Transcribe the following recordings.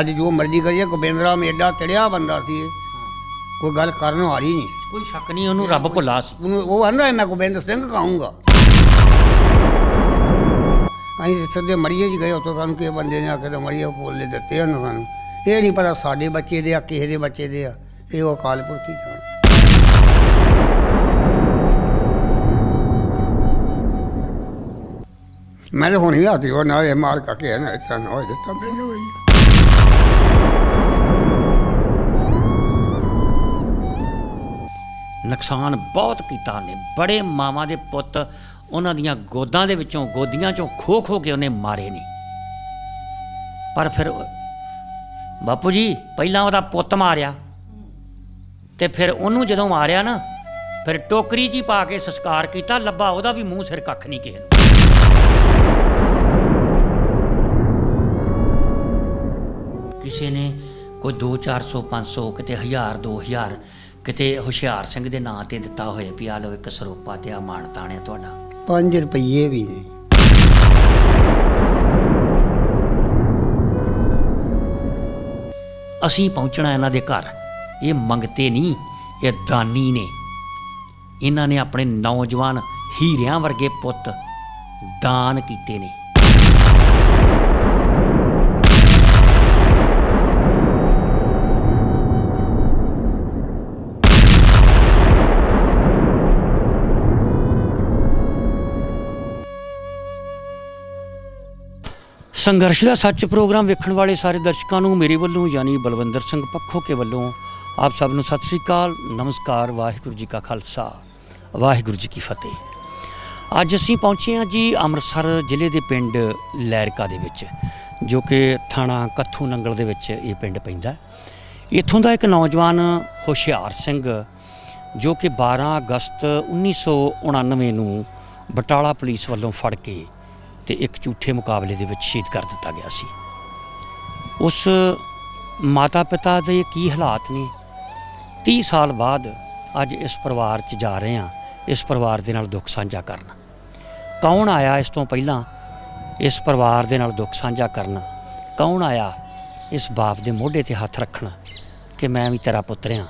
ਅੱਜ ਜੋ ਮਰਜ਼ੀ ਕਰੀਏ ਗੋਬਿੰਦ ਰਾਮ ਐਡਾ ਤੜਿਆ ਬੰਦਾ ਸੀ। ਇਹ। ਕੋਈ ਗੱਲ ਕਰਨ ਵਾਲੀ ਨਹੀਂ। ਕੋਈ ਸ਼ੱਕ ਨਹੀਂ ਉਹਨੂੰ ਰੱਬ ਭੁੱਲਾ ਸੀ। ਉਹਨੂੰ ਉਹ ਆਂਦਾ ਮੈਂ ਗੋਬਿੰਦ ਸਿੰਘ ਕਹਾਂਗਾ ਅਸੀਂ ਦੇ ਮੜੀਏ ਜੀ ਗਏ ਉੱਥੋਂ ਸਾਨੂੰ ਕਿਸੇ ਬੰਦੇ ਨੇ ਆ ਕੇ ਤੇ ਮੜੀਏ ਬੋਲੇ ਦਿੱਤੇ ਹਨ ਸਾਨੂੰ। ਇਹ ਨਹੀਂ ਪਤਾ ਸਾਡੇ ਬੱਚੇ ਦੇ ਆ ਕਿਸੇ ਦੇ ਬੱਚੇ ਦੇ ਆ। ਇਹ ਉਹ ਅਕਾਲ ਪੁਰਖ ਹੀ ਜਾਣ। ਮੈਂ ਤਾਂ ਹੁਣ ਹੀ ਹੱਥ ਉਹ ਨਾ ਇਹ ਮਾਰ ਕੇ ਨਾ ਇੱਥੇ ਨਾ ਹੋਏ ਦਿੱਤਾ ਮੈਨੂੰ ਵੀ। ਨੁਕਸਾਨ ਬਹੁਤ ਕੀਤਾ ਉਹਨੇ। ਬੜੇ ਮਾਵਾਂ ਦੇ ਪੁੱਤ ਉਹਨਾਂ ਦੀਆਂ ਗੋਦਾਂ ਦੇ ਵਿੱਚੋਂ, ਗੋਦੀਆਂ ਚੋਂ ਖੋ ਖੋ ਕੇ ਉਹਨੇ ਮਾਰੇ ਨੇ। ਪਰ ਫਿਰ ਬਾਪੂ ਜੀ, ਪਹਿਲਾਂ ਉਹਦਾ ਪੁੱਤ ਮਾਰਿਆ। ਤੇ ਫਿਰ ਉਹਨੂੰ ਜਦੋਂ ਮਾਰਿਆ ਨਾ, ਫਿਰ ਟੋਕਰੀ ਜੀ ਪਾ ਕੇ ਸੰਸਕਾਰ ਕੀਤਾ, ਲੱਭਾ, ਉਹਦਾ ਵੀ ਮੂੰਹ ਸਿਰ ਕੱਖ ਨਹੀਂ ਕਿਸੇ ਨੂੰ। ਕਿਸੇ ਨੇ ਕੋਈ 2 400 500 ਕਿਤੇ 1000 2000 ਕਿਤੇ ਹੁਸ਼ਿਆਰ ਸਿੰਘ ਦੇ ਨਾਂ ਤੇ ਦਿੱਤਾ ਹੋਏ ਵੀ ਆ ਲਓ ਇੱਕ ਸਰੂਪਾ ਤੇ ਆ ਮਾਣ ਤਾਣਿਆ ਤੁਹਾਡਾ। 5 ਰੁਪਏ ਵੀ ਨਹੀਂ ਅਸੀਂ ਪਹੁੰਚਣਾ ਇਹਨਾਂ ਦੇ ਘਰ। ਇਹ ਮੰਗਤੇ ਨਹੀਂ ਇਹ ਦਾਨੀ ਨੇ। ਇਹਨਾਂ ਨੇ ਆਪਣੇ ਨੌਜਵਾਨ ਹੀਰਿਆਂ ਵਰਗੇ ਪੁੱਤ ਦਾਨ ਕੀਤੇ ਨੇ। ਸੰਘਰਸ਼ ਦਾ ਸੱਚ ਪ੍ਰੋਗਰਾਮ ਵੇਖਣ ਵਾਲੇ ਸਾਰੇ ਦਰਸ਼ਕਾਂ ਨੂੰ ਮੇਰੇ ਵੱਲੋਂ ਯਾਨੀ ਬਲਵੰਦਰ ਸਿੰਘ ਪੱਖੋ ਕੇ ਵੱਲੋਂ ਆਪ ਸਭ ਨੂੰ ਸਤਿ ਸ੍ਰੀ ਅਕਾਲ, ਨਮਸਕਾਰ, ਵਾਹਿਗੁਰੂ ਜੀ ਕਾ ਖਾਲਸਾ, ਵਾਹਿਗੁਰੂ ਜੀ ਕੀ ਫਤਿਹ। ਅੱਜ ਅਸੀਂ ਪਹੁੰਚੇ ਹਾਂ ਜੀ ਅੰਮ੍ਰਿਤਸਰ ਜ਼ਿਲ੍ਹੇ ਦੇ ਪਿੰਡ ਲੈਰਕਾ ਦੇ ਵਿੱਚ, ਜੋ ਕਿ ਥਾਣਾ ਕੱਥੂ ਨੰਗਲ ਦੇ ਵਿੱਚ ਇਹ ਪਿੰਡ ਪੈਂਦਾ ਇੱਥੋਂ ਦਾ ਇੱਕ ਨੌਜਵਾਨ ਹੁਸ਼ਿਆਰ ਸਿੰਘ, ਜੋ ਕਿ 12 ਅਗਸਤ 1999 ਨੂੰ ਬਟਾਲਾ ਪੁਲਿਸ ਵੱਲੋਂ ਫੜ ਕੇ ਤੇ ਇੱਕ ਝੂਠੇ ਮੁਕਾਬਲੇ ਦੇ ਵਿੱਚ ਸ਼ਹੀਦ ਕਰ ਦਿੱਤਾ ਗਿਆ ਸੀ। ਉਸ ਮਾਤਾ ਪਿਤਾ ਦੇ ਕੀ ਹਾਲਾਤ ਨੇ? 30 ਸਾਲ ਬਾਅਦ ਅੱਜ ਇਸ ਪਰਿਵਾਰ 'ਚ ਜਾ ਰਹੇ ਹਾਂ। ਇਸ ਪਰਿਵਾਰ ਦੇ ਨਾਲ ਦੁੱਖ ਸਾਂਝਾ ਕਰਨ। ਕੌਣ ਆਇਆ ਇਸ ਤੋਂ ਪਹਿਲਾਂ ਇਸ ਪਰਿਵਾਰ ਦੇ ਨਾਲ ਦੁੱਖ ਸਾਂਝਾ ਕਰਨ? ਕੌਣ ਆਇਆ ਇਸ ਬਾਪ ਦੇ ਮੋਢੇ ਤੇ ਹੱਥ ਰੱਖਣ ਕਿ ਮੈਂ ਵੀ ਤੇਰਾ ਪੁੱਤਰ ਹਾਂ?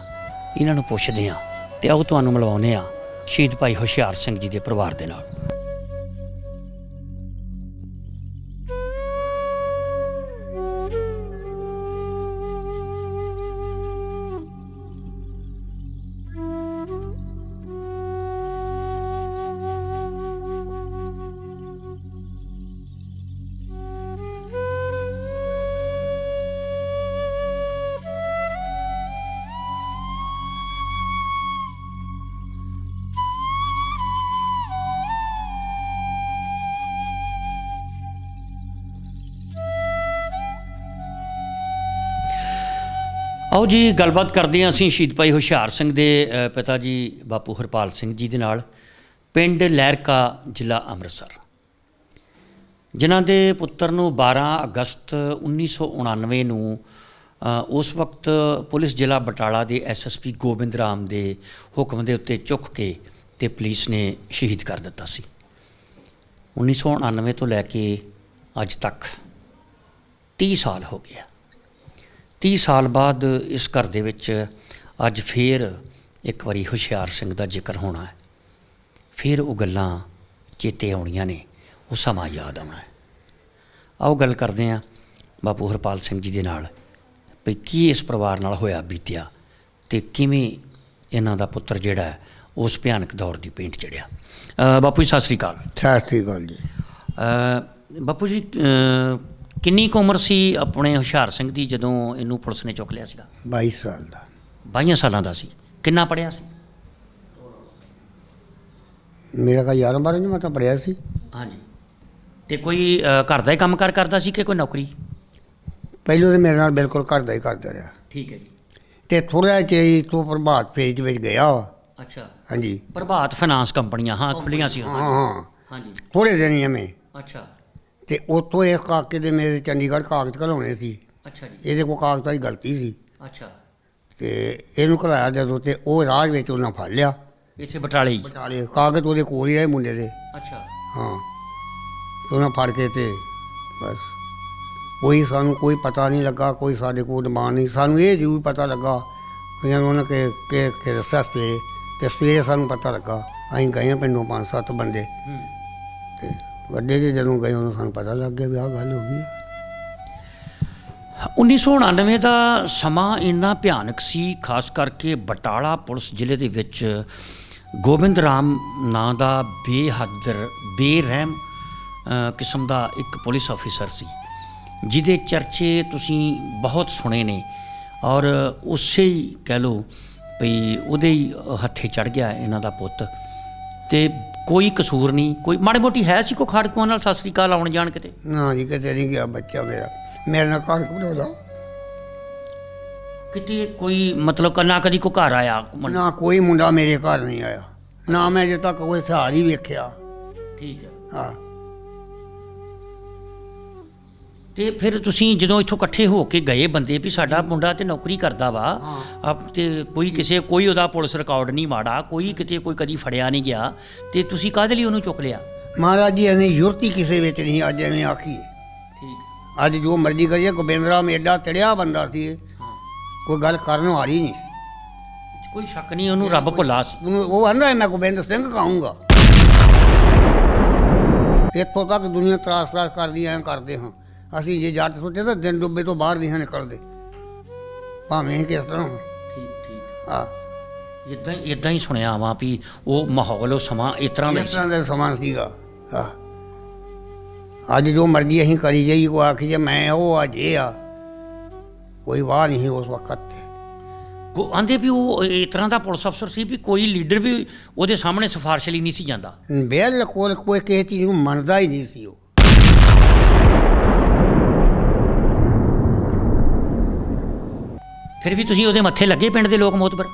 ਇਹਨਾਂ ਨੂੰ ਪੁੱਛਦੇ ਹਾਂ ਤੇ ਆਓ ਤੁਹਾਨੂੰ ਮਿਲਵਾਉਂਦੇ ਹਾਂ। ਸ਼ਹੀਦ ਭਾਈ ਹੁਸ਼ਿਆਰ ਸਿੰਘ ਜੀ ਦੇ ਪਰਿਵਾਰ ਦੇ ਨਾਲ। ਆਓ ਜੀ, ਗੱਲਬਾਤ ਕਰਦੇ ਹਾਂ ਅਸੀਂ ਸ਼ਹੀਦ ਭਾਈ ਹੁਸ਼ਿਆਰ ਸਿੰਘ ਦੇ ਪਿਤਾ ਜੀ ਬਾਪੂ ਹਰਪਾਲ ਸਿੰਘ ਜੀ ਦੇ ਨਾਲ, ਪਿੰਡ ਲਹਿਰਕਾ, ਜ਼ਿਲ੍ਹਾ ਅੰਮ੍ਰਿਤਸਰ। ਜਿਨ੍ਹਾਂ ਦੇ ਪੁੱਤਰ ਨੂੰ 12 ਅਗਸਤ 1999 ਨੂੰ ਉਸ ਵਕਤ ਪੁਲਿਸ ਜ਼ਿਲ੍ਹਾ ਬਟਾਲਾ ਦੇ ਐਸਐਸਪੀ ਗੋਬਿੰਦ ਰਾਮ ਦੇ ਹੁਕਮ ਦੇ ਉੱਤੇ ਚੁੱਕ ਕੇ ਤੇ ਪੁਲਿਸ ਨੇ ਸ਼ਹੀਦ ਕਰ ਦਿੱਤਾ ਸੀ। 1999 ਤੋਂ ਲੈ ਕੇ ਅੱਜ ਤੱਕ 30 ਸਾਲ ਹੋ ਗਿਆ 30 ਸਾਲ ਬਾਅਦ ਇਸ ਘਰ ਦੇ ਵਿੱਚ ਅੱਜ ਫੇਰ ਇੱਕ ਵਾਰੀ ਹੁਸ਼ਿਆਰ ਸਿੰਘ ਦਾ ਜ਼ਿਕਰ ਹੋਣਾ ਹੈ। ਫਿਰ ਉਹ ਗੱਲਾਂ ਚੇਤੇ ਆਉਣੀਆਂ ਨੇ ਉਹ ਸਮਾਂ ਯਾਦ ਆਉਣਾ ਹੈ। ਆਓ ਗੱਲ ਕਰਦੇ ਹਾਂ ਬਾਪੂ ਹਰਪਾਲ ਸਿੰਘ ਜੀ ਦੇ ਨਾਲ ਵੀ ਕੀ ਇਸ ਪਰਿਵਾਰ ਨਾਲ ਹੋਇਆ ਬੀਤਿਆ ਤੇ ਕਿਵੇਂ ਇਹਨਾਂ ਦਾ ਪੁੱਤਰ ਜਿਹੜਾ ਉਸ ਭਿਆਨਕ ਦੌਰ ਦੀ ਪੇਂਟ ਚੜਿਆ। ਬਾਪੂ ਜੀ ਸਤਿ ਸ੍ਰੀ ਅਕਾਲ। ਸਤਿ ਸ੍ਰੀ ਅਕਾਲ ਜੀ। ਬਾਪੂ ਜੀ ਕਿੰਨੀ ਕੁ ਉਮਰ ਸੀ ਆਪਣੇ ਹੁਸ਼ਿਆਰ ਸਿੰਘ ਦੀ ਜਦੋਂ ਇਹਨੂੰ ਪੁਲਿਸ ਨੇ ਚੁੱਕ ਲਿਆ ਸੀਗਾ? 22 ਸਾਲ ਦਾ। 22 ਸਾਲਾਂ ਦਾ ਸੀ। ਕਿੰਨਾ ਪੜਿਆ ਸੀ? ਮੇਰਾ ਕਾ ਯਾਰਾਂ ਬਾਰੇ ਨਹੀਂ ਮੈਂ ਤਾਂ ਪੜਿਆ ਸੀ। ਹਾਂਜੀ। ਤੇ ਕੋਈ ਅ, ਘਰ ਦਾ ਹੀ ਕੰਮ ਕਾਰ ਕਰਦਾ ਸੀ ਕਿ ਕੋਈ ਨੌਕਰੀ? ਪਹਿਲੋਂ ਤੇ ਮੇਰੇ ਨਾਲ ਬਿਲਕੁਲ ਘਰ ਦਾ ਹੀ ਕਰਦਾ ਰਿਹਾ। ਠੀਕ ਹੈ ਜੀ। ਤੇ ਥੋੜਾ ਜਿਹਾ ਹੀ ਤੋਂ ਪ੍ਰਭਾਤ ਫੇਜ ਵਿੱਚ ਗਿਆ ਵਾ। ਅੱਛਾ। ਹਾਂਜੀ। ਪ੍ਰਭਾਤ ਫਾਈਨਾਂਸ ਕੰਪਨੀਆਂ ਹਾਂ ਖੁੱਲੀਆਂ ਸੀ ਉਦੋਂ। ਹਾਂ ਹਾਂ। ਹਾਂਜੀ। ਥੋੜੇ ਦਿਨ ਹੀ ਐਵੇਂ। ਅੱਛਾ। ਤੇ ਉਤੋਂ ਇਹ ਕਾਕੇ ਦੇ ਮੇਰੇ ਚੰਡੀਗੜ੍ਹ ਕਾਗਜ਼ ਘਲਾਉਣੇ ਸੀ। ਅੱਛਾ ਜੀ। ਇਹਦੇ ਕੋਲ ਕਾਗਜ਼ਾਂ ਦੀ ਗਲਤੀ ਸੀ। ਅੱਛਾ। ਤੇ ਇਹਨੂੰ ਘਲਾਇਆ ਜਦੋਂ ਤੇ ਉਹ ਰਾਜ ਵਿੱਚ ਉਹਨਾਂ ਫੜ ਲਿਆ। ਇੱਥੇ ਬਟਾਲੇ ਹੀ। ਬਟਾਲੇ ਕਾਗਜ਼ ਉਹਦੇ ਕੋਲ ਹੀ ਰਹੇ ਮੁੰਡੇ ਦੇ। ਅੱਛਾ। ਹਾਂ। ਤੇ ਉਹਨਾਂ ਫੜ ਕੇ ਤੇ ਬਸ। ਕੋਈ ਸਾਨੂੰ ਕੋਈ ਪਤਾ ਨਹੀਂ ਲੱਗਾ ਕੋਈ ਸਾਡੇ ਕੋਲ ਡਿਮਾਂਡ ਨਹੀਂ। ਸਾਨੂੰ ਇਹ ਜ਼ਰੂਰ ਪਤਾ ਲੱਗਾ ਕਿ ਉਹਨਾਂ ਕੇ ਕਿ ਕਿ ਦੱਸਿਆ ਸਵੇਰੇ ਤੇ ਸਵੇਰੇ ਸਾਨੂੰ ਪਤਾ ਲੱਗਾ। ਅਸੀਂ ਗਏ ਪਿੰਡੋਂ ਪੰਜ ਸੱਤ ਬੰਦੇ। ਤੇ ਵੱਡੇ 'ਚ ਜਦੋਂ ਗਏ ਉਹਨੂੰ ਸਾਨੂੰ ਪਤਾ ਲੱਗ ਗਿਆ ਵੀ ਆਹ ਗੱਲ ਹੋ ਗਈ ਹੈ। 1999 ਦਾ ਸਮਾਂ ਇੰਨਾ ਭਿਆਨਕ ਸੀ, ਖਾਸ ਕਰਕੇ ਬਟਾਲਾ ਪੁਲਿਸ ਜ਼ਿਲ੍ਹੇ ਦੇ ਵਿੱਚ ਗੋਬਿੰਦ ਰਾਮ ਨਾਂ ਦਾ ਬੇਹੱਦ ਬੇਰਹਿਮ ਕਿਸਮ ਦਾ ਇੱਕ ਪੁਲਿਸ ਅਫੀਸਰ ਸੀ ਜਿਹਦੇ ਚਰਚੇ ਤੁਸੀਂ ਬਹੁਤ ਸੁਣੇ ਨੇ ਔਰ ਉਸੇ ਹੀ ਕਹਿ ਲਓ ਵੀ ਉਹਦੇ ਹੀ ਹੱਥੇ ਚੜ ਗਿਆ ਇਹਨਾਂ ਦਾ ਪੁੱਤ ਤੇ ਕੋਈ ਕਸੂਰ ਨਹੀਂ ਕੋਈ ਮਾੜੀ ਮੋਟੀ ਹੈ ਸੀ ਕੋਈ ਖਾੜਕੂਆਂ ਨਾਲ? ਸਤਿ ਸ੍ਰੀ ਅਕਾਲ ਆਉਣ ਜਾਣ ਕਿਤੇ? ਨਾ ਜੀ ਕਿਤੇ ਨਹੀਂ ਗਿਆ ਬੱਚਾ ਮੇਰਾ। ਮੇਰੇ ਨਾਲ ਘਰ ਕਢੋਦਾ ਕਿਤੇ ਕੋਈ ਮਤਲਬ ਕ- ਨਾ ਕਦੀ ਕੋ ਘਰ ਆਇਆ ਨਾ ਕੋਈ ਮੁੰਡਾ ਮੇਰੇ ਘਰ ਨਹੀਂ ਆਇਆ। ਨਾ ਮੈਂ ਅਜੇ ਤੱਕ ਕੋਈ ਹੀ ਵੇਖਿਆ। ਠੀਕ ਹੈ। ਹਾਂ। ਤੇ ਫਿਰ ਤੁਸੀਂ ਜਦੋਂ ਇੱਥੋਂ ਇਕੱਠੇ ਹੋ ਕੇ ਗਏ ਬੰਦੇ ਵੀ ਸਾਡਾ ਮੁੰਡਾ ਤੇ ਨੌਕਰੀ ਕਰਦਾ ਵਾ ਆਪ ਤੇ ਕੋਈ ਕਿਸੇ ਕੋਈ ਉਹਦਾ ਪੁਲਿਸ ਰਿਕਾਰਡ ਨਹੀਂ ਮਾੜਾ ਕੋਈ ਕਿਤੇ ਕੋਈ ਕਦੀ ਫੜਿਆ ਨਹੀਂ ਗਿਆ ਤੇ ਤੁਸੀਂ ਕਾਹਦੇ ਲਈ ਉਹਨੂੰ ਚੁੱਕ ਲਿਆ? ਮਹਾਰਾਜ ਜੀ ਇਹਨੇ ਯੁਰਤੀ ਕਿਸੇ ਵਿੱਚ ਨਹੀਂ ਅੱਜ ਐਵੇਂ ਆਖੀਏ ਠੀਕ। ਅੱਜ ਜੋ ਮਰਜ਼ੀ ਕਰੀਏ ਗੋਬਿੰਦ ਰਾਮ ਐਡਾ ਤੜਿਆ ਬੰਦਾ ਸੀ। ਕੋਈ ਗੱਲ ਕਰਨ ਵਾਲੀ ਨਹੀਂ ਸੀ। ਕੋਈ ਸ਼ੱਕ ਨਹੀਂ ਉਹਨੂੰ ਰੱਬ ਭੁੱਲਾ ਸੀ। ਉਹਨੂੰ ਉਹ ਆਂਦਾ ਮੈਂ ਗੋਬਿੰਦ ਸਿੰਘ ਕਹਾਂਗਾ ਇੱਥੋਂ ਤੱਕ ਦੁਨੀਆ ਤਰਾਸ ਤਰਾਸ ਕਰਦੀ ਐਂ ਕਰਦੇ ਹਾਂ ਅਸੀਂ ਜੇ ਜੱਟ ਸੋਚੇ ਤਾਂ ਦਿਨ ਡੁੱਬੇ ਤੋਂ ਬਾਹਰ ਨਹੀਂ ਹਾਂ ਨਿਕਲਦੇ। ਭਾਵੇਂ ਕਿਸ ਤਰ੍ਹਾਂ ਠੀਕ ਠੀਕ। ਆ ਇਦਾਂ ਇਦਾਂ ਹੀ ਸੁਣਿਆ ਵਾਂ ਵੀ ਉਹ ਮਾਹੌਲ ਉਹ ਸਮਾਂ ਇਸ ਤਰ੍ਹਾਂ ਦਾ ਹੀ ਇਸ ਤਰ੍ਹਾਂ ਦਾ ਸਮਾਂ ਸੀਗਾ। ਆ ਅੱਜ ਜੋ ਮਰਜ਼ੀ ਅਸੀਂ ਕਰੀ ਜਾਈ ਕੋ ਆਖੀ ਜੇ ਮੈਂ ਉਹ ਅੱਜ ਇਹ ਆ। ਕੋਈ ਵਾਹ ਨਹੀਂ ਸੀ ਉਸ ਵਕਤ ਤੇ। ਕੋ ਆਂਦੇ ਵੀ ਉਹ ਇਸ ਤਰ੍ਹਾਂ ਦਾ ਪੁਲਿਸ ਅਫਸਰ ਸੀ ਵੀ ਕੋਈ ਲੀਡਰ ਵੀ ਉਹਦੇ ਸਾਹਮਣੇ ਸਿਫਾਰਿਸ਼ ਲਈ ਨਹੀਂ ਸੀ ਜਾਂਦਾ। ਬਿਲਕੁਲ ਕੋਈ ਕਿਸੇ ਚੀਜ਼ ਨੂੰ ਮੰਨਦਾ ਹੀ ਨਹੀਂ ਸੀ ਉਹ। ਫਿਰ ਵੀ ਤੁਸੀਂ ਉਹਦੇ ਮੱਥੇ ਲੱਗੇ ਪਿੰਡ ਦੇ ਲੋਕ ਮੋਤਬਰ?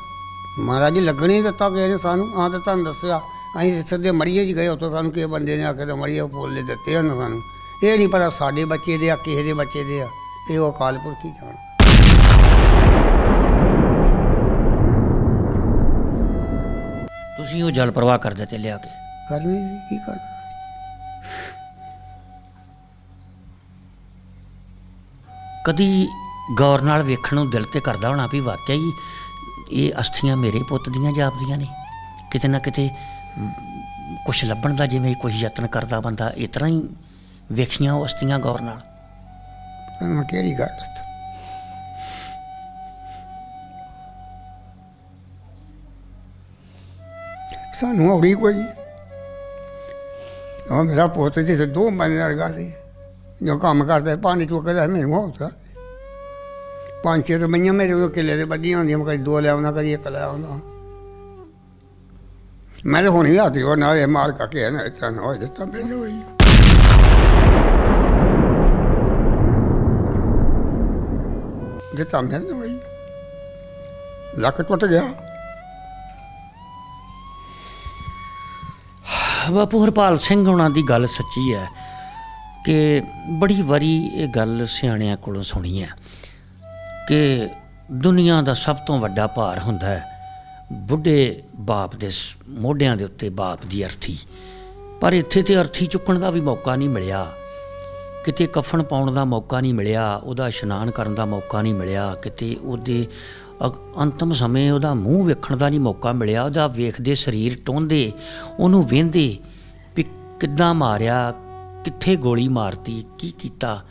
ਮਹਾਰਾਜ ਜੀ ਲੱਗਣੀ ਦਿੱਤਾ ਕਿਸੇ ਨੇ ਸਾਨੂੰ ਆਹ ਤਾਂ ਤੁਹਾਨੂੰ ਦੱਸਿਆ। ਅਸੀਂ ਸਿੱਧੇ ਮੜੀਏ 'ਚ ਗਏ ਉੱਥੋਂ ਸਾਨੂੰ ਕਿਸੇ ਬੰਦੇ ਨੇ ਆ ਕੇ ਤੇ ਮੜੀਏ ਬੋਲੇ ਦਿੱਤੇ ਹਨ ਸਾਨੂੰ। ਇਹ ਨਹੀਂ ਪਤਾ ਸਾਡੇ ਬੱਚੇ ਦੇ ਆ ਕਿਸੇ ਦੇ ਬੱਚੇ ਦੇ ਆ। ਇਹ ਉਹ ਅਕਾਲ ਪੁਰਖ ਹੀ ਜਾਣਦਾ ਤੁਸੀਂ ਉਹ ਜਲ ਪ੍ਰਵਾਹ ਕਰਦੇ ਤੇ ਲਿਆ ਕੇ। ਕਰਨੀ ਸੀ ਕੀ ਕਰਨਾ ਕਦੀ ਗੌਰ ਨਾਲ ਵੇਖਣ ਨੂੰ ਦਿਲ ਤੇ ਕਰਦਾ ਹੋਣਾ ਵੀ ਵਾਕਿਆ ਹੀ ਇਹ ਅਸਥੀਆਂ ਮੇਰੇ ਪੁੱਤ ਦੀਆਂ ਜਾਪਦੀਆਂ ਨੇ। ਕਿਤੇ ਨਾ ਕਿਤੇ ਕੁਝ ਲੱਭਣ ਦਾ ਜਿਵੇਂ ਕੋਈ ਯਤਨ ਕਰਦਾ ਬੰਦਾ ਇਸ ਤਰ੍ਹਾਂ ਹੀ ਵੇਖੀਆਂ ਉਹ ਅਸਥੀਆਂ ਗੌਰ ਨਾਲ। ਮੈਂ ਕਿਹੜੀ ਗੱਲ ਸਾਨੂੰ ਔੜੀ ਕੋਈ। ਉਹ ਮੇਰਾ ਪੁੱਤ ਜਿੱਥੇ ਦੋ ਬੰਦੇ ਵਰਗਾ ਸੀ ਜੋ ਕੰਮ ਕਰਦਾ ਪਾਣੀ ਚੁੱਕਦਾ ਸੀ, ਮੈਨੂੰ ਹੌਸਲਾ ਪੰਜ ਛੇ ਰੁਪਈਆਂ ਮੇਰੇ ਉਹ ਕਿੱਲੇ ਦੇ ਬੱਜੀਆਂ ਹੁੰਦੀਆਂ, ਮੈਂ ਕਦੀ ਦੋ ਲੈ ਕਦੀ ਇੱਕ ਲੈ ਮੈਂ ਤਾਂ ਹੁਣ ਹੀ ਹੱਥ ਉਹ ਨਾ ਇਹ ਮਾਰ ਕੇ ਨਾ ਇੱਥੇ ਨਾ ਦਿੱਤਾ ਮੈਨੂੰ ਹੋਈ। ਦਿੱਤਾ ਮੈਨੂੰ ਹੋਈ। ਲੱਕ ਟੁੱਟ ਗਿਆ। ਬਾਪੂ ਹਰਪਾਲ ਸਿੰਘ ਹੁਣਾਂ ਦੀ ਗੱਲ ਸੱਚੀ ਹੈ ਕਿ ਬੜੀ ਵਾਰੀ ਇਹ ਗੱਲ ਸਿਆਣਿਆਂ ਕੋਲੋਂ ਸੁਣੀ ਹੈ। ਕਿ ਦੁਨੀਆ ਦਾ ਸਭ ਤੋਂ ਵੱਡਾ ਭਾਰ ਹੁੰਦਾ ਹੈ। ਬੁੱਢੇ ਬਾਪ ਦੇ ਸ- ਮੋਢਿਆਂ ਦੇ ਉੱਤੇ ਬਾਪ ਦੀ ਅਰਥੀ। ਪਰ ਇੱਥੇ ਤੇ ਅਰਥੀ ਚੁੱਕਣ ਦਾ ਵੀ ਮੌਕਾ ਨਹੀਂ ਮਿਲਿਆ। ਕਿਤੇ ਕਫਨ ਪਾਉਣ ਦਾ ਮੌਕਾ ਨਹੀਂ ਮਿਲਿਆ, ਉਹਦਾ ਇਸ਼ਨਾਨ ਕਰਨ ਦਾ ਮੌਕਾ ਨਹੀਂ ਮਿਲਿਆ, ਕਿਤੇ ਉਹਦੇ ਅ- ਅੰਤਮ ਸਮੇਂ ਉਹਦਾ ਮੂੰਹ ਵੇਖਣ ਦਾ ਨਹੀਂ ਮੌਕਾ ਮਿਲਿਆ, ਉਹਦਾ ਵੇਖਦੇ ਸਰੀਰ ਟੋਂਦੇ, ਉਹਨੂੰ ਵੇਂਦੇ ਵੀ ਕਿੱਦਾਂ ਮਾਰਿਆ, ਕਿੱਥੇ ਗੋਲੀ ਮਾਰਤੀ, ਕੀ ਕੀਤਾ।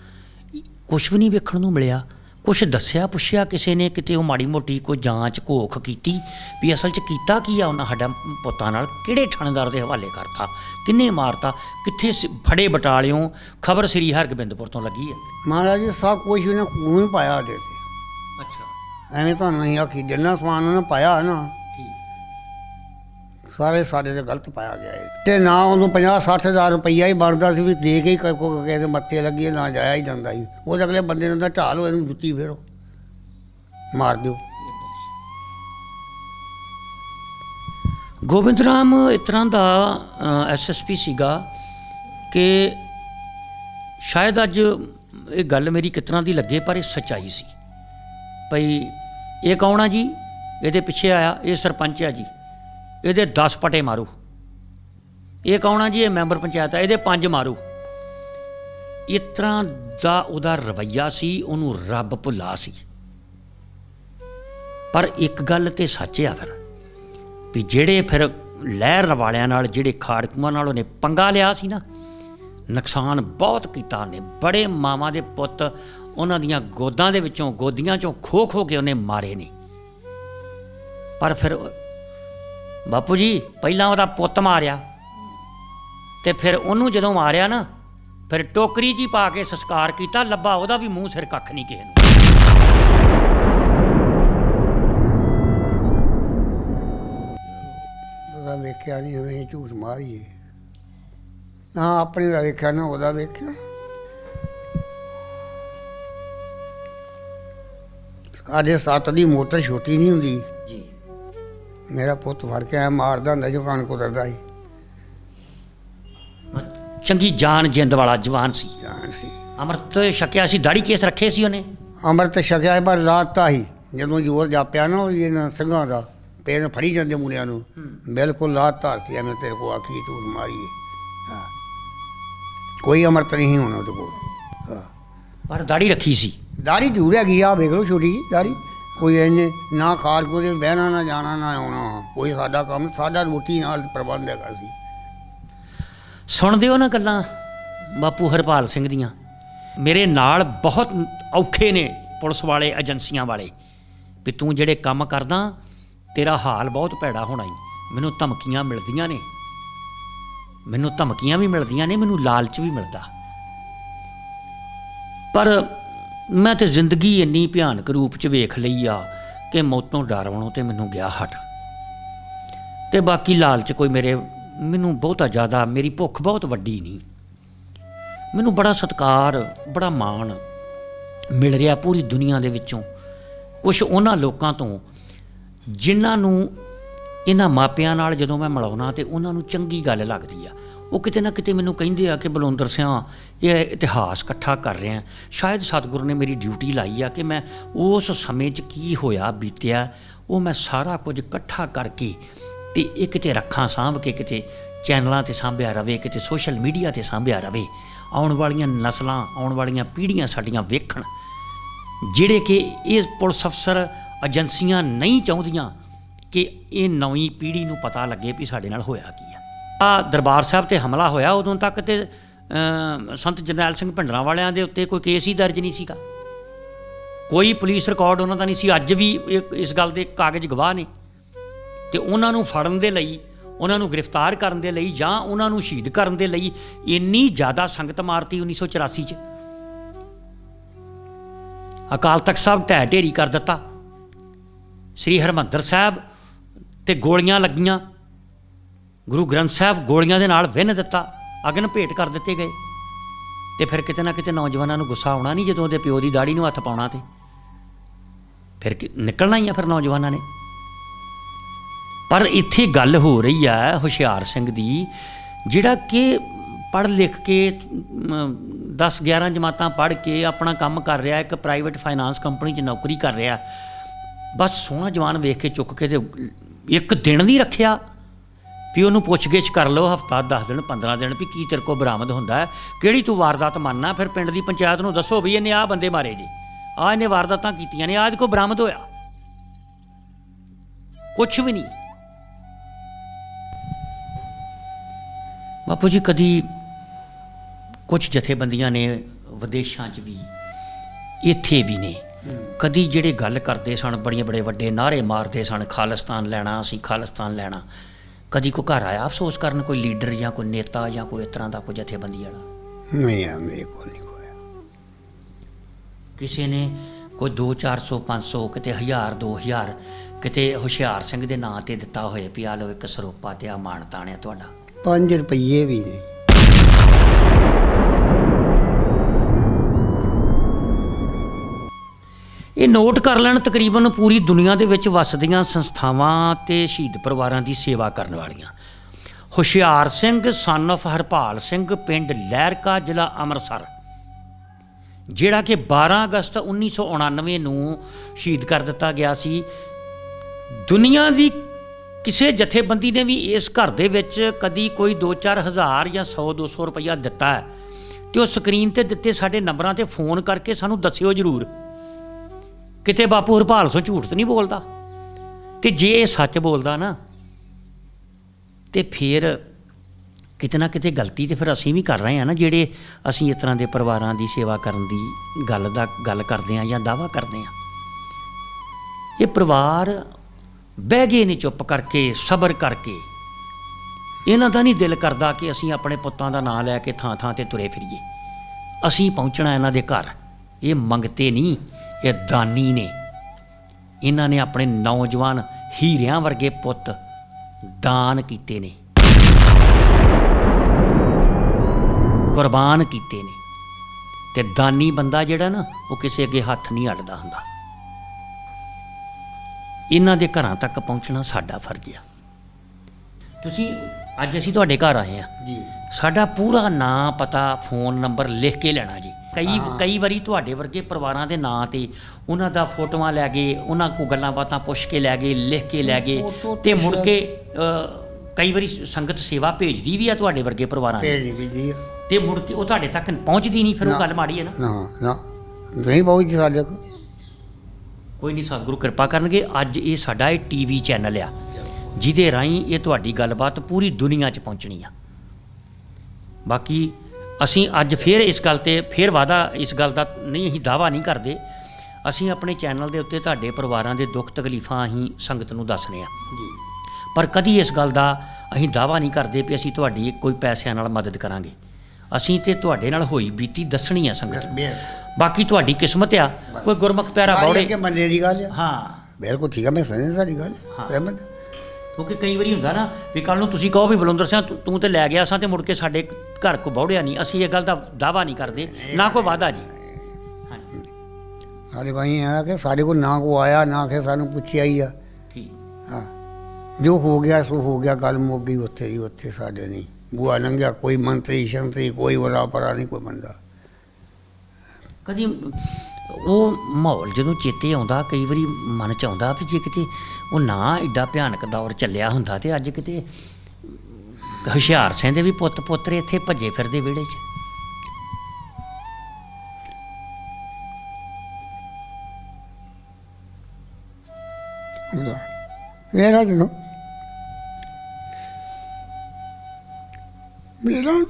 ਕੁਝ ਵੀ ਨਹੀਂ ਵੇਖਣ ਨੂੰ ਮਿਲਿਆ। ਕੁਝ ਦੱਸਿਆ ਪੁੱਛਿਆ ਕਿਸੇ ਨੇ ਕਿਤੇ ਉਹ ਮਾੜੀ ਮੋਟੀ ਕੋਈ ਜਾਂਚ ਘੋਖ ਕੀਤੀ ਵੀ ਅਸਲ 'ਚ ਕੀਤਾ ਕੀ ਆ ਉਹਨਾਂ ਸਾਡਾ ਪੁੱਤਾਂ ਨਾਲ? ਕਿਹੜੇ ਥਾਣੇਦਾਰ ਦੇ ਹਵਾਲੇ ਕਰਤਾ? ਕਿੰਨੇ ਮਾਰਤਾ? ਕਿੱਥੇ ਸ- ਫੜੇ ਬਟਾਲਿਓਂ? ਖਬਰ ਸ੍ਰੀ ਹਰਗੋਬਿੰਦਪੁਰ ਤੋਂ ਲੱਗੀ ਹੈ। ਮਹਾਰਾਜ ਜੀ ਸਭ ਕੁਝ ਉਹਨੇ ਕੋਲੋਂ ਹੀ ਪਾਇਆ ਤੇ। ਅੱਛਾ। ਐਵੇਂ ਤੁਹਾਨੂੰ ਅਸੀਂ ਆਖੀ ਜਿੰਨਾ ਸਮਾਨ ਉਹਨੇ ਪਾਇਆ ਨਾ ਸਾਰੇ ਸਾਡੇ ਤੇ ਗਲਤ ਪਾਇਆ ਗਿਆ ਹੈ ਤੇ ਨਾ ਉਹਨੂੰ 50 60 ਹਜ਼ਾਰ ਰੁਪਈਆ ਹੀ ਬਣਦਾ ਸੀ ਵੀ ਦੇ ਕੇ ਹੀ ਕ- ਕੋ ਕਿਸੇ ਦੇ ਲੱਗੀ ਨਾ ਜਾਇਆ ਹੀ ਜਾਂਦਾ ਸੀ। ਉਹ ਅਗਲੇ ਬੰਦੇ ਨੂੰ ਤਾਂ ਢਾਲ ਹੋਏ ਨੂੰ ਜੁੱਤੀ ਫੇਰੋ। ਮਾਰ ਦਿਓ। ਗੋਬਿੰਦ ਰਾਮ, ਇਸ ਤਰ੍ਹਾਂ ਦਾ ਐਸਐਸਪੀ ਸੀਗਾ ਕਿ ਸ਼ਾਇਦ ਅੱਜ ਇਹ ਗੱਲ ਮੇਰੀ ਕਿਤਨਾ ਦੀ ਲੱਗੇ ਪਰ ਇਹ ਸਚਾਈ ਸੀ। ਭਈ ਇਹ ਕੌਣ ਆ ਜੀ? ਇਹਦੇ ਪਿੱਛੇ ਆਇਆ, ਇਹ ਸਰਪੰਚ ਆ ਜੀ। ਇਹਦੇ 10 ਪਟੇ ਮਾਰੂ। ਇਹ ਕੌਣ ਆ ਜੀ? ਇਹ ਮੈਂਬਰ ਪੰਚਾਇਤ ਆ। ਇਹਦੇ 5 ਮਾਰੂ। ਇਸ ਤਰ੍ਹਾਂ ਦਾ ਉਹਦਾ ਰਵਈਆ ਸੀ, ਉਹਨੂੰ ਰੱਬ ਭੁੱਲਾ ਸੀ। ਪਰ ਇੱਕ ਗੱਲ ਤੇ ਸੱਚ ਆ ਫਿਰ, ਵੀ ਜਿਹੜੇ ਫਿਰ ਲਹਿਰ ਵਾਲਿਆਂ ਨਾਲ, ਜਿਹੜੇ ਖਾੜਕੂਆਂ ਨਾਲ ਉਹਨੇ ਪੰਗਾ ਲਿਆ ਸੀ ਨਾ, ਨੁਕਸਾਨ ਬਹੁਤ ਕੀਤਾ ਉਹਨੇ। ਬੜੇ ਮਾਵਾਂ ਦੇ ਪੁੱਤ ਉਹਨਾਂ ਦੀਆਂ ਗੋਦਾਂ ਦੇ ਵਿੱਚੋਂ, ਗੋਦੀਆਂ ਚੋਂ ਖੋ ਖੋ ਕੇ ਉਹਨੇ ਮਾਰੇ ਨੇ। ਪਰ ਫਿਰ ਬਾਪੂ ਜੀ, ਪਹਿਲਾਂ ਉਹਦਾ ਪੁੱਤ ਮਾਰਿਆ। ਤੇ ਫਿਰ ਉਹਨੂੰ ਜਦੋਂ ਮਾਰਿਆ ਨਾ, ਫਿਰ ਟੋਕਰੀ ਜੀ ਪਾ ਕੇ ਸੰਸਕਾਰ ਕੀਤਾ, ਲੱਭਾ ਉਹਦਾ ਵੀ ਮੂੰਹ ਸਿਰ ਕੱਖ ਨਹੀਂ ਕਿਸੇ ਨੂੰ। ਉਹਦਾ ਵੇਖਿਆ ਨਹੀਂ ਐਵੇਂ ਝੂਠ ਮਾਰੀਏ। ਨਾ ਆਪਣੇ ਦਾ ਵੇਖਿਆ, ਨਾ ਉਹਦਾ ਵੇਖਿਆ। ਸਾਡੇ ਸੱਤ ਦੀ ਮੋਟਰ ਛੋਟੀ ਨਹੀਂ ਹੁੰਦੀ। ਮੇਰਾ ਪੁੱਤ ਫੜ ਕੇ ਆ ਮਾਰਦਾ ਹੁੰਦਾ ਜੋ ਕਣਕ ਕੁਤਰਦਾ ਸੀ। ਚੰਗੀ ਜਾਨ ਜਿੰਦ ਵਾਲਾ ਜਵਾਨ ਸੀ। ਜਾਨ ਸੀ। ਅਮਰਤ ਛਕਿਆ ਸੀ ਦਾੜੀ ਕੇਸ ਰੱਖੇ ਸੀ ਉਹਨੇ? ਅੰਮ੍ਰਿਤ ਛਕਿਆ ਸੀ, ਪਰ ਰਾਤ ਤਾਂ ਹੀ ਜਦੋਂ ਜ਼ੋਰ ਜਾਪਿਆ ਨਾ ਉਹ ਇਹਨਾਂ ਸਿੰਘਾਂ ਦਾ ਪੇਨ ਫੜੀ ਜਾਂਦੇ ਮੁੰਡਿਆਂ ਨੂੰ। ਬਿਲਕੁਲ ਲਾਤ ਸੀ ਐਵੇਂ ਤੇਰੇ ਕੋ ਆਖੀ ਝੂਠ ਮਾਰੀਏ। ਹਾਂ। ਕੋਈ ਅਮਰਤ ਨਹੀਂ ਹੋਣਾ ਉਹਦੇ ਕੋਲ। ਹਾਂ। ਪਰ ਦਾੜੀ ਰੱਖੀ ਸੀ। ਦਾੜੀ ਜ਼ਰੂਰ ਹੈਗੀ ਆ ਵੇਖ ਲਓ ਛੋਟੀ ਦਾੜੀ ਕੋਈ ਇੰਨੇ ਨਾ ਖਾਲ ਦੇ ਬਹਿਣਾ, ਨਾ ਜਾਣਾ, ਨਾ ਆਉਣਾ। ਕੋਈ ਸਾਡਾ ਕੰਮ, ਸਾਡਾ ਰੋਟੀ ਨਾਲ ਪ੍ਰਬੰਧ ਹੈਗਾ ਸੀ। ਸੁਣਦੇ ਹੋ ਨਾ ਗੱਲਾਂ ਬਾਪੂ ਹਰਪਾਲ ਸਿੰਘ ਦੀਆਂ? ਮੇਰੇ ਨਾਲ ਬਹੁਤ ਔਖੇ ਨੇ ਪੁਲਿਸ ਵਾਲੇ, ਏਜੰਸੀਆਂ ਵਾਲੇ। ਵੀ ਤੂੰ ਜਿਹੜੇ ਕੰਮ ਕਰਦਾ, ਤੇਰਾ ਹਾਲ ਬਹੁਤ ਭੈੜਾ ਹੋਣਾ ਈ। ਮੈਨੂੰ ਧਮਕੀਆਂ ਮਿਲਦੀਆਂ ਨੇ। ਮੈਨੂੰ ਧਮਕੀਆਂ ਵੀ ਮਿਲਦੀਆਂ ਨੇ, ਮੈਨੂੰ ਲਾਲਚ ਵੀ ਮਿਲਦਾ। ਪਰ ਮੈਂ ਤੇ ਜ਼ਿੰਦਗੀ ਇੰਨੀ ਭਿਆਨਕ ਰੂਪ ਚ ਵੇਖ ਲਈ ਆ ਕਿ ਮੌਤੋਂ ਡਰਵਣੋਂ ਤੇ ਮੈਨੂੰ ਗਿਆ ਹਟ। ਤੇ ਬਾਕੀ ਲਾਲਚ ਕੋਈ ਮੇਰੇ, ਮੈਨੂੰ ਬਹੁਤਾ ਜ਼ਿਆਦਾ, ਮੇਰੀ ਭੁੱਖ ਬਹੁਤ ਵੱਡੀ ਨਹੀਂ। ਮੈਨੂੰ ਬੜਾ ਸਤਿਕਾਰ, ਬੜਾ ਮਾਣ ਮਿਲ ਰਿਹਾ ਪੂਰੀ ਦੁਨੀਆ ਦੇ ਵਿੱਚੋਂ। ਕੁਝ ਉਹਨਾਂ ਲੋਕਾਂ ਤੋਂ ਜਿਨ੍ਹਾਂ ਨੂੰ ਇਹਨਾਂ ਮਾਪਿਆਂ ਨਾਲ ਜਦੋਂ ਮੈਂ ਮਿਲਾਉਣਾ ਤੇ ਉਹਨਾਂ ਨੂੰ ਚੰਗੀ ਗੱਲ ਲੱਗਦੀ ਆ। ਉਹ ਕਿਤੇ ਨਾ ਕਿਤੇ ਮੈਨੂੰ ਕਹਿੰਦੇ ਆ ਕਿ ਬਲਵੰਦਰ ਸਿੰਘ ਇਹ ਇਤਿਹਾਸ ਇਕੱਠਾ ਕਰ ਰਿਹਾ ਸ਼ਾਇਦ ਸਤਿਗੁਰੂ ਨੇ ਮੇਰੀ ਡਿਊਟੀ ਲਾਈ ਆ ਕਿ ਮੈਂ ਉਸ ਸਮੇਂ 'ਚ ਕੀ ਹੋਇਆ, ਬੀਤਿਆ, ਉਹ ਮੈਂ ਸਾਰਾ ਕੁਝ ਇਕੱਠਾ ਕਰਕੇ ਤੇ ਇਹ ਕਿਤੇ ਰੱਖਾਂ ਸਾਂਭ ਕੇ, ਕਿਤੇ ਚੈਨਲਾਂ ਤੇ ਸਾਂਭਿਆ ਰਵੇ, ਕਿਤੇ ਸੋਸ਼ਲ ਮੀਡੀਆ ਤੇ ਸਾਂਭਿਆ ਰਵੇ, ਆਉਣ ਵਾਲੀਆਂ ਨਸਲਾਂ, ਆਉਣ ਵਾਲੀਆਂ ਪੀੜ੍ਹੀਆਂ ਸਾਡੀਆਂ ਵੇਖਣ। ਜਿਹੜੇ ਕਿ ਇਹ ਪੁਲਿਸ ਅਫਸਰ ਏਜੰਸੀਆਂ ਨਹੀਂ ਚਾਹੁੰਦੀਆਂ ਕਿ ਇਹ ਨਵੀਂ ਪੀੜ੍ਹੀ ਨੂੰ ਪਤਾ ਲੱਗੇ ਵੀ ਸਾਡੇ ਨਾਲ ਹੋਇਆ ਕੀ ਆ। ਆ ਦਰਬਾਰ ਸਾਹਿਬ ਤੇ ਹਮਲਾ ਹੋਇਆ ਉਦੋਂ ਤੱਕ ਤੇ ਸੰਤ ਜਰਨੈਲ ਸਿੰਘ ਭਿੰਡਰਾਂ ਵਾਲਿਆਂ ਦੇ ਉੱਤੇ ਕੋਈ ਕੇਸ ਹੀ ਦਰਜ ਨਹੀਂ ਸੀਗਾ। ਕੋਈ ਪੁਲਿਸ ਰਿਕਾਰਡ ਉਹਨਾਂ ਦਾ ਨਹੀਂ ਸੀ। ਅੱਜ ਵੀ ਇਸ ਗੱਲ ਦੇ ਕਾਗਜ਼ ਗਵਾਹ ਨੇ। ਤੇ ਉਹਨਾਂ ਨੂੰ ਫੜਨ ਦੇ ਲਈ, ਉਹਨਾਂ ਨੂੰ ਗ੍ਰਿਫਤਾਰ ਕਰਨ ਦੇ ਲਈ ਜਾਂ ਉਹਨਾਂ ਨੂੰ ਸ਼ਹੀਦ ਕਰਨ ਦੇ ਲਈ ਇੰਨੀ ਜ਼ਿਆਦਾ ਸੰਗਤ ਮਾਰਤੀ 1984 ਚ। ਅਕਾਲ ਤਖਤ ਸਾਹਿਬ ਢਹਿ ਢੇਰੀ ਕਰ ਦਿੱਤਾ। ਸ੍ਰੀ ਹਰਮੰਦਰ ਸਾਹਿਬ ਤੇ ਗੋਲੀਆਂ ਲੱਗੀਆਂ। ਗੁਰੂ ਗ੍ਰੰਥ ਸਾਹਿਬ ਗੋਲੀਆਂ ਦੇ ਨਾਲ ਵਿੰਨ ਦਿੱਤਾ, ਅਗਨ ਭੇਟ ਕਰ ਦਿੱਤੇ ਗਏ। ਤੇ ਫਿਰ ਕਿਤੇ ਨਾ ਕਿਤੇ ਨੌਜਵਾਨਾਂ ਨੂੰ ਗੁੱਸਾ ਆਉਣਾ ਨਹੀਂ ਜਦੋਂ ਉਹਦੇ ਪਿਓ ਦੀ ਦਾੜੀ ਨੂੰ ਹੱਥ ਪਾਉਣਾ ਤੇ। ਫਿਰ ਕਿ- ਨਿਕਲਣਾ ਹੀ ਆ ਫਿਰ ਨੌਜਵਾਨਾਂ ਨੇ। ਪਰ ਇੱਥੇ ਗੱਲ ਹੋ ਰਹੀ ਆ ਹੁਸ਼ਿਆਰ ਸਿੰਘ ਦੀ, ਜਿਹੜਾ ਕਿ ਪੜ੍ਹ ਲਿਖ ਕੇ 10 11 ਜਮਾਤਾਂ ਪੜ੍ਹ ਕੇ ਆਪਣਾ ਕੰਮ ਕਰ ਰਿਹਾ, ਇੱਕ ਪ੍ਰਾਈਵੇਟ ਫਾਈਨਾਂਸ ਕੰਪਨੀ 'ਚ ਨੌਕਰੀ ਕਰ ਰਿਹਾ, ਬਸ ਸੋਹਣਾ ਜਵਾਨ ਵੇਖ ਕੇ ਚੁੱਕ ਕੇ ਤੇ ਇੱਕ ਦਿਨ ਨਹੀਂ ਰੱਖਿਆ। ਵੀ ਉਹਨੂੰ ਪੁੱਛਗਿੱਛ ਕਰ ਲਓ, ਹਫਤਾ 10 ਦਿਨ 15 ਦਿਨ, ਵੀ ਕੀ ਤੇਰੇ ਕੋ ਬਰਾਮਦ ਹੁੰਦਾ ਹੈ? ਕਿਹੜੀ ਤੂੰ ਵਾਰਦਾਤ ਮੰਨਣਾ? ਫਿਰ ਪਿੰਡ ਦੀ ਪੰਚਾਇਤ ਨੂੰ ਦੱਸੋ ਵੀ ਇਹਨੇ ਆਹ ਬੰਦੇ ਮਾਰੇ ਜੀ। ਆਹ ਇਹਨੇ ਵਾਰਦਾਤਾਂ ਕੀਤੀਆਂ ਨੇ, ਆਹ ਕੋ ਬਰਾਮਦ ਹੋਇਆ। ਕੁਝ ਵੀ ਨਹੀਂ। ਬਾਪੂ ਜੀ, ਕਦੀ ਕੁਝ ਜਥੇਬੰਦੀਆਂ ਨੇ ਵਿਦੇਸ਼ਾਂ 'ਚ ਵੀ, ਇੱਥੇ ਵੀ ਨੇ, ਕਦੀ ਜਿਹੜੇ ਗੱਲ ਕਰਦੇ ਸਨ ਬੜੀਆਂ ਬੜੇ ਵੱਡੇ ਨਾਰੇ ਮਾਰਦੇ ਸਨ, ਖਾਲਿਸਤਾਨ ਲੈਣਾ, ਅਸੀਂ ਖਾਲਿਸਤਾਨ ਲੈਣਾ। ਕਦੀ ਕੋ ਘਰ ਆਇਆ? ਅਫਸੋਸ ਕਰਨ ਕੋਈ ਲੀਡਰ ਜਾਂ ਕੋਈ ਨੇਤਾ ਜਾਂ ਕੋਈ ਇਸ ਤਰ੍ਹਾਂ ਦਾ ਕੋਈ ਜਥੇਬੰਦੀ ਵਾਲਾ? ਨਹੀਂ ਆ ਮੇਰੇ ਕੋਲ ਨਹੀਂ ਹੋਇਆ ਕਿਸੇ ਨੇ ਕੋਈ 2 400 500 ਕਿਤੇ 1000 2000 ਕਿਤੇ ਹੁਸ਼ਿਆਰ ਸਿੰਘ ਦੇ ਨਾਂ ਤੇ ਦਿੱਤਾ ਹੋਏ ਵੀ ਆ ਲਓ ਇੱਕ ਸਰੋਪਾ ਤੇ ਆ ਮਾਣ ਤਾਣਿਆ ਤੁਹਾਡਾ? 5 ਰੁਪਏ ਵੀ ਨਹੀਂ। ਇਹ ਨੋਟ ਕਰ ਲੈਣ, ਤਕਰੀਬਨ ਪੂਰੀ ਦੁਨੀਆ ਦੇ ਵਿੱਚ ਵਸਦੀਆਂ ਸੰਸਥਾਵਾਂ ਤੇ ਸ਼ਹੀਦ ਪਰਿਵਾਰਾਂ ਦੀ ਸੇਵਾ ਕਰਨ ਵਾਲੀਆਂ। ਹੁਸ਼ਿਆਰ ਸਿੰਘ ਸਨ of ਹਰਪਾਲ ਸਿੰਘ, ਪਿੰਡ ਲਹਿਰਕਾ, ਜ਼ਿਲ੍ਹਾ ਅੰਮ੍ਰਿਤਸਰ। ਜਿਹੜਾ ਕਿ 12 ਅਗਸਤ 1999 ਨੂੰ ਸ਼ਹੀਦ ਕਰ ਦਿੱਤਾ ਗਿਆ ਸੀ। ਦੁਨੀਆ ਦੀ ਕਿਸੇ ਜਥੇਬੰਦੀ ਨੇ ਵੀ ਇਸ ਘਰ ਦੇ ਵਿੱਚ ਕਦੀ ਕੋਈ 2-4 ਹਜ਼ਾਰ ਜਾਂ 100-200 ਰੁਪਇਆ ਦਿੱਤਾ ਹੈ। ਤੇ ਉਹ ਸਕਰੀਨ ਤੇ ਦਿੱਤੇ ਸਾਡੇ ਨੰਬਰਾਂ ਤੇ ਫੋਨ ਕਰਕੇ ਸਾਨੂੰ ਦੱਸਿਓ ਜਰੂਰ। ਕਿਤੇ ਬਾਪੂ ਹਰਪਾਲ ਸੋ ਝੂਠ ਤਾਂ ਨਹੀਂ ਬੋਲਦਾ? ਤੇ ਜੇ ਇਹ ਸੱਚ ਬੋਲਦਾ ਨਾ, ਤੇ ਫਿਰ ਕਿਤੇ ਨਾ ਕਿਤੇ ਗਲਤੀ ਤੇ ਫਿਰ ਅਸੀਂ ਵੀ ਕਰ ਰਹੇ ਹਾਂ ਨਾ, ਜਿਹੜੇ ਅਸੀਂ ਇਸ ਤਰ੍ਹਾਂ ਦੇ ਪਰਿਵਾਰਾਂ ਦੀ ਸੇਵਾ ਕਰਨ ਦੀ ਗੱਲ ਦਾ, ਗੱਲ ਕਰਦੇ ਹਾਂ ਜਾਂ ਦਾਵਾ ਕਰਦੇ ਹਾਂ। ਇਹ ਪਰਿਵਾਰ ਬਹਿ ਗਏ ਨੇ ਚੁੱਪ ਕਰਕੇ, ਸਬਰ ਕਰਕੇ। ਇਹਨਾਂ ਦਾ ਨਹੀਂ ਦਿਲ ਕਰਦਾ ਕਿ ਅਸੀਂ ਆਪਣੇ ਪੁੱਤਾਂ ਦਾ ਨਾਂ ਲੈ ਕੇ ਥਾਂ ਥਾਂ ਤੇ ਤੁਰੇ ਫਿਰੀਏ। ਅਸੀਂ ਪਹੁੰਚਣਾ ਇਹਨਾਂ ਦੇ ਘਰ। ਇਹ ਮੰਗਤੇ ਨਹੀਂ। ਇਹ ਦਾਨੀ ਨੇ। ਇਹਨਾਂ ਨੇ ਆਪਣੇ ਨੌਜਵਾਨ ਹੀਰਿਆਂ ਵਰਗੇ ਪੁੱਤ ਦਾਨ ਕੀਤੇ ਨੇ। ਕੁਰਬਾਨ ਕੀਤੇ ਨੇ। ਤੇ ਦਾਨੀ ਬੰਦਾ ਜਿਹੜਾ ਨਾ ਉਹ ਕਿਸੇ ਅੱਗੇ ਹੱਥ ਨਹੀਂ ਅੜਦਾ ਹੁੰਦਾ। ਇਹਨਾਂ ਦੇ ਘਰਾਂ ਤੱਕ ਪਹੁੰਚਣਾ ਸਾਡਾ ਫਰਜ਼ ਆ। ਤੁਸੀਂ ਅੱਜ ਅਸੀਂ ਤੁਹਾਡੇ ਘਰ ਆਏ ਆ। ਜੀ। ਸਾਡਾ ਪੂਰਾ ਨਾਂ ਪਤਾ ਫੋਨ ਨੰਬਰ ਲਿਖ ਕੇ ਲੈਣਾ ਜੀ। ਕਈ ਕਈ ਵਾਰੀ ਤੁਹਾਡੇ ਵਰਗੇ ਪਰਿਵਾਰਾਂ ਦੇ ਨਾਂ ਤੇ ਉਹਨਾਂ ਦਾ ਫੋਟੋਆਂ ਲੈ ਗਏ ਉਹਨਾਂ ਕੋ ਗੱਲਾਂ ਬਾਤਾਂ ਪੁੱਛ ਕੇ ਲੈ ਗਏ ਲਿਖ ਕੇ ਲੈ ਗਏ ਤੇ ਮੁੜ ਕੇ ਕਈ ਵਾਰੀ ਸੰਗਤ ਸੇਵਾ ਭੇਜਦੀ ਵੀ ਆ ਤੁਹਾਡੇ ਵਰਗੇ ਪਰਿਵਾਰਾਂ ਦੀ ਭੇਜ ਵੀ ਜੀ ਤੇ ਮੁੜ ਕੇ ਉਹ ਤੁਹਾਡੇ ਤੱਕ ਪਹੁੰਚਦੀ ਨਹੀਂ ਫਿਰ ਉਹ ਗੱਲ ਮਾੜੀ ਹੈ ਨਾ। ਨਾ ਨਾ। ਨਹੀਂ ਸਾਡੇ ਕੋਲ ਕੋਈ ਨਹੀਂ ਸਤਿਗੁਰੂ ਕਿਰਪਾ ਕਰਨਗੇ ਅੱਜ ਇਹ ਸਾਡਾ ਇਹ ਟੀਵੀ ਚੈਨਲ ਆ। ਜਿਹਦੇ ਰਾਹੀਂ ਇਹ ਤੁਹਾਡੀ ਗੱਲਬਾਤ ਪੂਰੀ ਦੁਨੀਆ 'ਚ ਪਹੁੰਚਣੀ ਆ। ਬਾਕੀ ਅਸੀਂ ਅੱਜ ਫੇਰ ਇਸ ਗੱਲ ਤੇ ਫੇਰ ਵਾਦਾ ਇਸ ਗੱਲ ਦਾ ਨਹੀਂ ਅਸੀਂ ਦਾਵਾ ਨਹੀਂ ਕਰਦੇ। ਅਸੀਂ ਆਪਣੇ ਚੈਨਲ ਦੇ ਉੱਤੇ ਤੁਹਾਡੇ ਪਰਿਵਾਰਾਂ ਦੇ ਦੁੱਖ ਤਕਲੀਫਾਂ ਅਸੀਂ ਸੰਗਤ ਨੂੰ ਦੱਸਨੇ ਆ ਜੀ। ਪਰ ਕਦੀ ਇਸ ਗੱਲ ਦਾ ਅਸੀਂ ਦਾਵਾ ਨਹੀਂ ਕਰਦੇ ਕਿ ਅਸੀਂ ਤੁਹਾਡੀ ਕੋਈ ਪੈਸਿਆਂ ਨਾਲ ਮਦਦ ਕਰਾਂਗੇ। ਅਸੀਂ ਤੇ ਤੁਹਾਡੇ ਨਾਲ ਹੋਈ ਬੀਤੀ ਦੱਸਣੀ ਆ ਸੰਗਤ ਨੂੰ। ਬਾਕੀ ਤੁਹਾਡੀ ਕਿਸਮਤ ਆ ਕੋਈ ਗੁਰਮੁਖ ਪਿਆਰਾ ਬੌੜੇ। ਕਿ ਬੰਦੇ ਦੀ ਗੱਲ ਆ। ਹਾਂ। ਬਿਲਕੁਲ ਠੀਕ ਆ ਮੈਂ ਸਮਝਦਾ ਸਾਡੀ ਗੱਲ। ਸਹਿਮਤ। ਕਿਉਂਕਿ ਕਈ ਵਾਰੀ ਹੁੰਦਾ ਨਾ ਵੀ ਕੱਲ ਨੂੰ ਤੁਸੀਂ ਕਹੋ ਵੀ ਬਲਵੰਦਰ ਸਿੰਘ ਤੂੰ- ਤੂੰ ਤੇ ਲੈ ਗਿਆ ਸਾਂ ਤੇ ਮੁੜ ਕੇ ਸਾਡੇ ਘਰ ਕੋ ਬੌੜਿਆ ਨਹੀਂ। ਅਸੀਂ ਇਹ ਗੱਲ ਦਾ ਦਾਵਾ ਨਹੀਂ ਕਰਦੇ। ਨਾ ਕੋਈ ਵਾਦਾ ਜੀ। ਹਾਂਜੀ। ਸਾਡੇ ਭਾਈ ਆ ਕਿ ਸਾਡੇ ਕੋਲ ਨਾ ਕੋ ਆਇਆ ਨਾ ਕਿ ਸਾਨੂੰ ਪੁੱਛਿਆ ਹੀ ਆ। ਠੀਕ। ਹਾਂ। ਜੋ ਹੋ ਗਿਆ ਸੋ ਹੋ ਗਿਆ ਗੱਲ ਮੁੱਕ ਗਈ ਉੱਥੇ ਹੀ ਉੱਥੇ ਸਾਡੇ ਨਹੀਂ। ਬੂਆ ਲੰਘਿਆ ਕੋਈ ਮੰਤਰੀ ਸ਼ੰਤਰੀ ਕੋਈ ਵਰਾ ਪਰਾ ਨਹੀਂ ਕੋਈ ਬੰਦਾ। ਕਦੀ ਉਹ ਮਾਹੌਲ ਜਦੋਂ ਚੇਤੇ ਆਉਂਦਾ, ਕਈ ਵਾਰੀ ਮਨ ਚ ਆਉਂਦਾ ਵੀ ਜੇ ਕਿਤੇ ਉਹ ਨਾ ਐਡਾ ਭਿਆਨਕ ਦੌਰ ਚੱਲਿਆ ਹੁੰਦਾ ਤੇ ਅੱਜ ਕਿਤੇ ਹੁਸ਼ਿਆਰ ਸਿੰਘ ਦੇ ਵੀ ਪੁੱਤ ਪੁੱਤਰੇ ਇੱਥੇ ਭੱਜੇ ਫਿਰਦੇ ਵਿਹੜੇ 'ਚ। ਹੁੰਦਾ। ਮੇਰਾ ਜਦੋਂ ਮੇਰਾ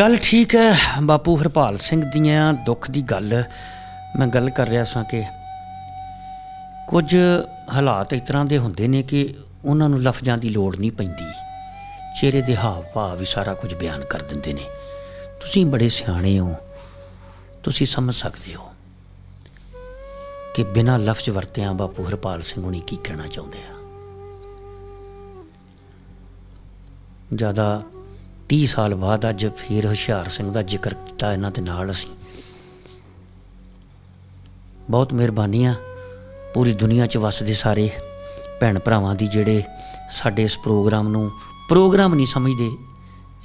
ਗੱਲ ਠੀਕ ਹੈ, ਬਾਪੂ ਹਰਪਾਲ ਸਿੰਘ ਦੀਆਂ ਦੁੱਖ ਦੀ ਗੱਲ। ਮੈਂ ਗੱਲ ਕਰ ਰਿਹਾ ਸਾਂ ਕਿ ਕੁਝ ਹਾਲਾਤ ਇਸ ਤਰ੍ਹਾਂ ਦੇ ਹੁੰਦੇ ਨੇ ਕਿ ਉਹਨਾਂ ਨੂੰ ਲਫ਼ਜ਼ਾਂ ਦੀ ਲੋੜ ਨਹੀਂ ਪੈਂਦੀ। ਚਿਹਰੇ ਦੇ ਹਾਵ ਭਾਵ ਵੀ ਸਾਰਾ ਕੁਝ ਬਿਆਨ ਕਰ ਦਿੰਦੇ ਨੇ। ਤੁਸੀਂ ਬੜੇ ਸਿਆਣੇ ਹੋ। ਤੁਸੀਂ ਸਮਝ ਸਕਦੇ ਹੋ ਕਿ ਬਿਨਾਂ ਲਫ਼ਜ਼ ਵਰਤਿਆਂ ਬਾਪੂ ਹਰਪਾਲ ਸਿੰਘ ਹੁਣੀ ਕੀ ਕਹਿਣਾ ਚਾਹੁੰਦੇ ਆ। ਜ਼ਿਆਦਾ 30 ਸਾਲ ਬਾਅਦ ਅੱਜ ਫਿਰ ਹੁਸ਼ਿਆਰ ਸਿੰਘ ਦਾ ਜ਼ਿਕਰ ਕੀਤਾ ਇਹਨਾਂ ਦੇ ਨਾਲ ਅਸੀਂ। ਬਹੁਤ ਮਿਹਰਬਾਨੀਆਂ ਪੂਰੀ ਦੁਨੀਆ 'ਚ ਵੱਸਦੇ ਸਾਰੇ ਭੈਣ ਭਰਾਵਾਂ ਦੀ ਜਿਹੜੇ ਸਾਡੇ ਇਸ ਪ੍ਰੋਗਰਾਮ ਨੂੰ ਪ੍ਰੋਗਰਾਮ ਨਹੀਂ ਸਮਝਦੇ,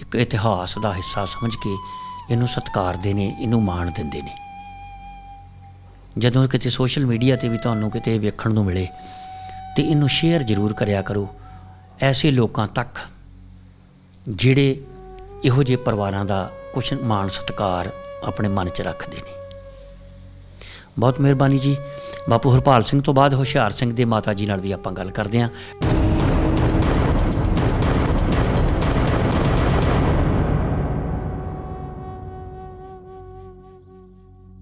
ਇੱਕ ਇਤਿਹਾਸ ਦਾ ਹਿੱਸਾ ਸਮਝ ਕੇ ਇਹਨੂੰ ਸਤਿਕਾਰਦੇ ਨੇ, ਇਹਨੂੰ ਮਾਣ ਦਿੰਦੇ ਨੇ। ਜਦੋਂ ਕਿਤੇ ਸੋਸ਼ਲ ਮੀਡੀਆ ਤੇ ਵੀ ਤੁਹਾਨੂੰ ਕਿਤੇ ਵੇਖਣ ਨੂੰ ਮਿਲੇ ਤੇ ਇਹਨੂੰ ਸ਼ੇਅਰ ਜ਼ਰੂਰ ਕਰਿਆ ਕਰੋ, ਐਸੇ ਲੋਕਾਂ ਤੱਕ ਜਿਹੜੇ ਇਹੋ ਜਿਹੇ ਪਰਿਵਾਰਾਂ ਦਾ ਕੁਛ ਮਾਣ ਸਤਿਕਾਰ ਆਪਣੇ ਮਨ 'ਚ ਰੱਖਦੇ ਨੇ। ਬਹੁਤ ਮਿਹਰਬਾਨੀ ਜੀ। ਬਾਪੂ ਹਰਪਾਲ ਸਿੰਘ ਤੋਂ ਬਾਅਦ ਹੁਸ਼ਿਆਰ ਸਿੰਘ ਦੇ ਮਾਤਾ ਜੀ ਨਾਲ ਵੀ ਆਪਾਂ ਗੱਲ ਕਰਦੇ ਹਾਂ।